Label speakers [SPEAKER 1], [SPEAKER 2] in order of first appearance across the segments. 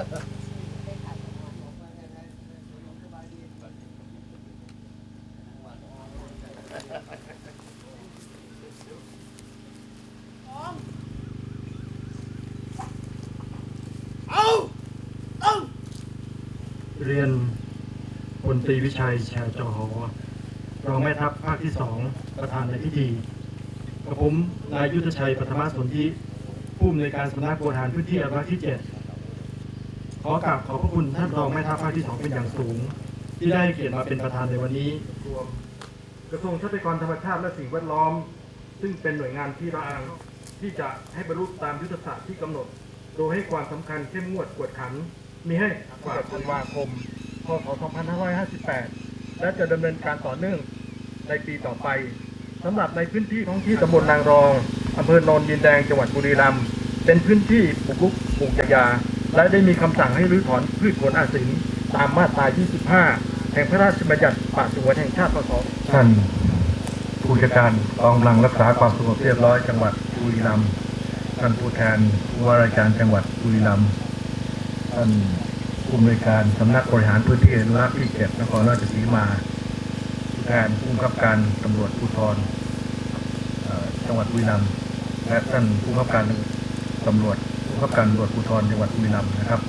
[SPEAKER 1] เรียนคนตรีวิชัยแชร์จอหอรองแม่ทัพภาคที่สองประธานในพิธีกระผมนายยุทธชัยปฐมสนธิผู้อำนวยการสำนักบริหารพื้นที่อนุรักที่เจ็ด ขอกราบขอบพระคุณท่านรองแม่ทัพภาคที่สองเป็นอย่างสูง ที่ได้เกียรติมาเป็นประธานในวันนี้รวมกระทรวงทรัพยากรธรรมชาติและสิ่งแวดล้อม ซึ่งเป็นหน่วยงานที่รางที่จะให้บรรลุตามยุทธศาสตร์ที่กำหนด โดยให้ความสำคัญเข้มงวดกวดขัน มีให้กว่าธันวาคมพศ 2558 และจะดำเนินการต่อเนื่องในปีต่อไปสำหรับในพื้นที่ท้องที่ตำบลนางรองอำเภอโนนดินแดงจังหวัดบุรีรัมย์เป็นพื้นที่ปลูกลุกปลูกยา และได้มีคำสั่งให้รื้อถอนพืชผลอาศิลตามมาตรา 25 แห่งพระราชบัญญัติป่าสงวนแห่งชาติพศ
[SPEAKER 2] ท่านผู้จัดการกองกำลังรักษาความสงบเรียบร้อยจังหวัดบุรีรัมย์ท่านผู้แทนผู้ว่าราชการจังหวัดบุรีรัมย์ท่านผู้อำนวยการสำนักบริหารพื้นที่อนุรักษ์ที่เจ็ดนครราชสีมาผู้แทนผู้บังคับการตำรวจภูธรเอ่อจังหวัดบุรีรัมย์และท่านผู้บังคับการตำรวจ ผู้บับการตำรวจภูธรจังหวัดบุรีรัมย์นะครับ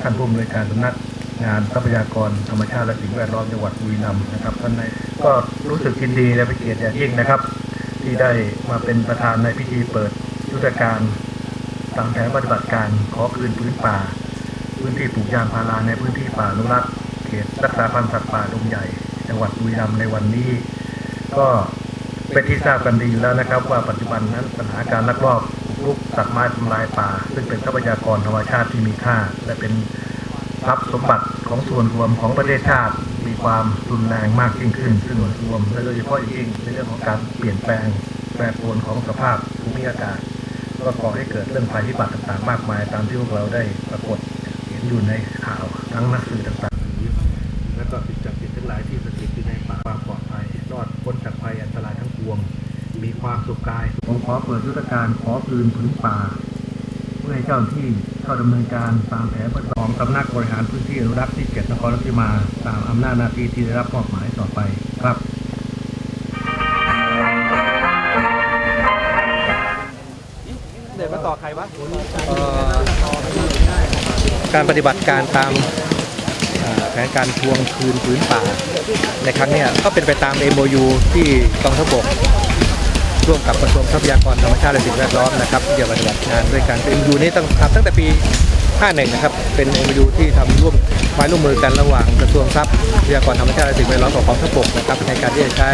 [SPEAKER 2] ท่านผู้อำนวยการสำนักงานทรัพยากรธรรมชาติและสิ่งแวดล้อมจังหวัดบุรีรัมย์นะครับท่านในายก็รู้สึกยินดีและเป็นเกียรติอย่างยิ่งนะครับ ที่ได้มาเป็นประธานในพิธีเปิดยุทธการตามแผนปฏิบัติการขอคืนพื้นป่า พื้นที่ปลูกยางพาราในพื้นที่ป่าอนุรักเขตรักษาพันธุ์สัตว์ป่าดงใหญ่ จังหวัดบุรีรัมย์ในวันนี้ ก็เป็นที่ทราบกันดีอยู่แล้วนะครับ ว่าปัจจุบันนั้นปัญหาการลักลอบ ลูกตัดไม้ทำลายป่า ซึ่งเป็นทรัพยากรธรรมชาติที่มีค่า และเป็นทรัพย์สมบัติของส่วนรวมของประเทศชาติ มีความรุนแรงมากยิ่งขึ้น ซึ่งรวมและโดยเฉพาะอย่างยิ่งในเรื่องของการเปลี่ยนแปลงแปรปรวนของสภาพภูมิอากาศก็ก่อให้เกิดเรื่องภัยพิบัติต่างๆ มากมายตามที่พวกเราได้ปรากฏเห็นอยู่ในข่าวทั้งนักสื่อต่างๆ และก็สิ่งจักดิ์สิทธิ์ทั้งหลายที่สถิตอยู่ในป่าความปลอดภัยรอดพ้นจากภัยอันตรายทั้งปวง มีความสุขกาย ผมขอเปิดยุทธการขอคืนผืนป่า เพื่อให้เจ้าหน้าที่เข้าดำเนินการตามแผนปฏิบัติของสำนักบริหารพื้นที่อนุรักษ์ที่เจ็ดนครราชสีมา ตามอำนาจหน้าที่ที่ได้รับมอบหมายต่อไปครับ
[SPEAKER 3] เดี๋ยวมาต่อใครวะการปฏิบัติการตามเอ่อแผนการทวงคืนพื้นป่า ในครั้งเนี้ยก็เป็นไปตาม MOU ที่กองทัพบก ร่วมกับกระทรวงทรัพยากรธรรมชาติและสิ่งแวดล้อมนะครับที่จะปฏิบัติงานด้วยกันเป็น MOU นี้ตั้งทำตั้งแต่ปี 51 นะครับ เป็น MOU ที่ทำร่วมไม้ร่วมมือกันระหว่างกระทรวงทรัพยากรธรรมชาติและสิ่งแวดล้อมกับกองทัพบกนะครับในการที่จะใช้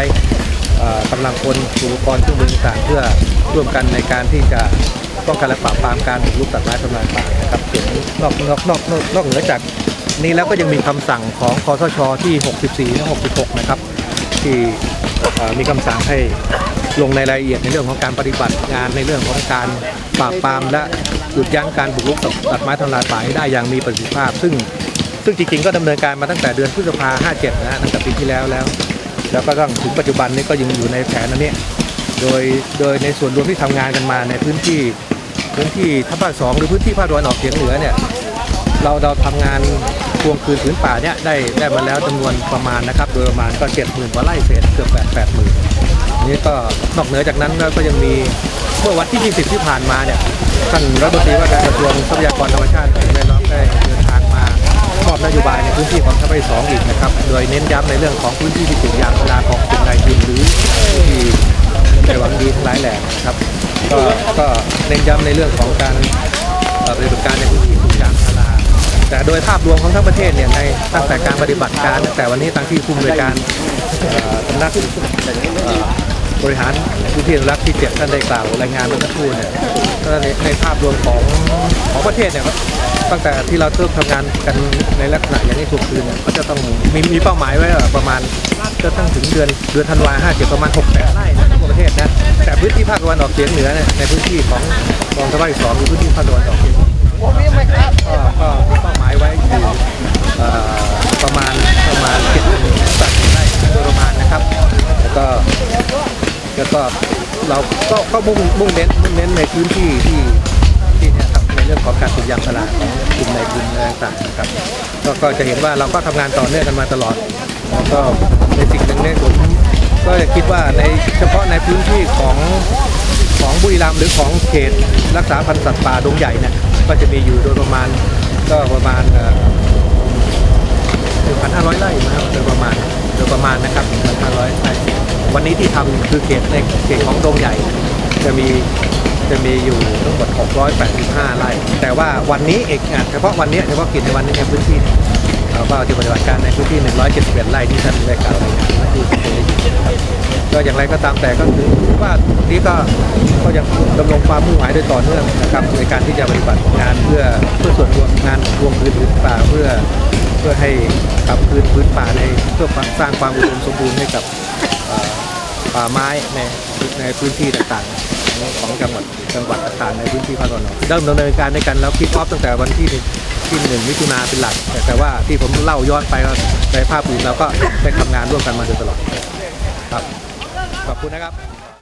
[SPEAKER 3] เอ่อกำลังคนอุปกรณ์เครื่องมือต่างเพื่อร่วมกันในการที่จะป้องกันและปราบปรามการบุกรุกตัดไม้ทำลายป่านะครับส่วนนอกนอกนอกนอกนอกเหนือจากนี้แล้วก็ยังมีคำสั่งของคอสชที่ 64และ66 นะครับ ที่มีคำสั่งให้ ลงในรายละเอียดในเรื่องของการปฏิบัติงานในเรื่องของการปราบปรามและหยุดยั้งการบุกรุกตัดไม้ทำลายป่าให้ได้อย่างมีประสิทธิภาพ ซึ่งซึ่งจริงๆก็ดำเนินการมาตั้งแต่เดือนพฤษภา57นะฮะตั้งแต่ปีที่แล้วแล้ว แล้วก็ต้องถึงปัจจุบันนี้ก็ยังอยู่ในแผนอันเนี้โดยโดยในส่วนรวมที่ทำงานกันมาในพื้นที่พื้นที่ทัพภาคสองหรือพื้นที่ภาคตะวันออกเฉียงเหนือเนี่ยเราเราทำงานทวงคืนผืนป่าเนี่ยได้ได้มาแล้วจำนวนประมาณนะครับ โดยประมาณก็เจ็ดหมื่นกว่าไร่เศษเกือบแปดแปดหมื่น นี่ก็นอกเหนือจากนั้นก็ยังมีเมื่อวันที่ 20 ที่ผ่านมาเนี่ยท่านรัฐมนตรีว่าการกระทรวงทรัพยากรธรรมชาติและสิ่งแวดล้อมได้เดินทางมามอบนโยบายในพื้นที่ของทัพภาคสองอีกนะครับ โดยเน้นย้ำในเรื่องของพื้นที่ที่ปลูกยางพาราของกลุ่มนายทุนหรือที่ในหวังดีทั้งหลายแหล่นะครับก็ก็เน้นย้ำในเรื่องของการปฏิบัติการในพื้นที่ปลูกยางพาราแต่โดยภาพรวมของทั้งประเทศเนี่ยในตั้งแต่การปฏิบัติการตั้งแต่วันนี้ทางที่ผู้อำนวยการสำนัก บริหารพื้นที่อนุรักษ์ที่เจ็ดท่านได้กล่าวรายงานเมื่อสักครู่เนี่ยก็ในในภาพรวมของของประเทศเนี่ยตั้งแต่ที่เราเริ่มทำงานกันในลักษณะอย่างนี้ทุกคืนเนี่ยก็จะต้องมีมีเป้าหมายไว้ประมาณจะตั้งถึงเดือนเดือนธันวาห้าเจ็ดประมาณ6กแสนไร่นะทั่วประเทศนะแต่พื้นที่ภาคตะวันออกเฉียงเหนือเนี่ยในพื้นที่ของกองทัพภาคสองคือพื้นที่ภาคตะวันออกเฉียงเหนือก็ ก็ก็มุ่งมุ่งเน้นมุ่งเน้นในพื้นที่ที่ที่เนี่ยครับในเรื่องของการปลูกยางพาราปลูกลุ่มในกลุ่มต่างๆนะครับก็ก็จะเห็นว่าเราก็ทำงานต่อเนื่องกันมาตลอดแล้วก็ในสิ่งหนึ่งเนี่ยผมก็จะคิดว่าในเฉพาะในพื้นที่ของของบุรีรัมย์หรือของเขตรักษาพันธุ์สัตว์ป่าดงใหญ่เนี่ยก็จะมีอยู่โดยประมาณก็ประมาณเอ่อพันห้าร้อยไร่นะครับโดยประมาณโดยประมาณนะครับพันละร้อยไร่วันนี้ที่ทำคือเขตในเขตของดงใหญ่ จะมีจะมีอยู่ทั้งหมด 685 ไร่ แต่ว่าวันนี้เองอะเฉพาะวันนี้เฉพาะกิจในวันนี้ในพื้นที่เราก็จะปฏิบัติการในพื้นที่ 171 ไร่ที่ท่านได้กล่าวรายงานมาที่ที่ได้ยินนะครับก็อย่างไรก็ตามแต่ก็คือว่านี้ก็ก็ยังดำรงความมุ่งหมายโดยต่อเนื่องนะครับในการที่จะปฏิบัติงานเพื่อเพื่อส่วนรวมงานรวมพื้นพื้นป่าเพื่อเพื่อให้กลับคืนพื้นป่าในเพื่อสร้างความอุดมสมบูรณ์ให้กับป่าไม้ใน ในพื้นที่ต่างๆ ของจังหวัดจังหวัดต่างๆในพื้นที่ภาคตะวันออกเริ่มดำเนินการในกันแล้วคิดออฟตั้งแต่วันที่หนึ่งที่หนึ่งมิถุนาเป็นหลัก แต่ว่าที่ผมเล่าย้อนไปในภาพอื่นเราก็ได้ทำงานร่วมกันมาโดยตลอดครับขอบคุณนะครับ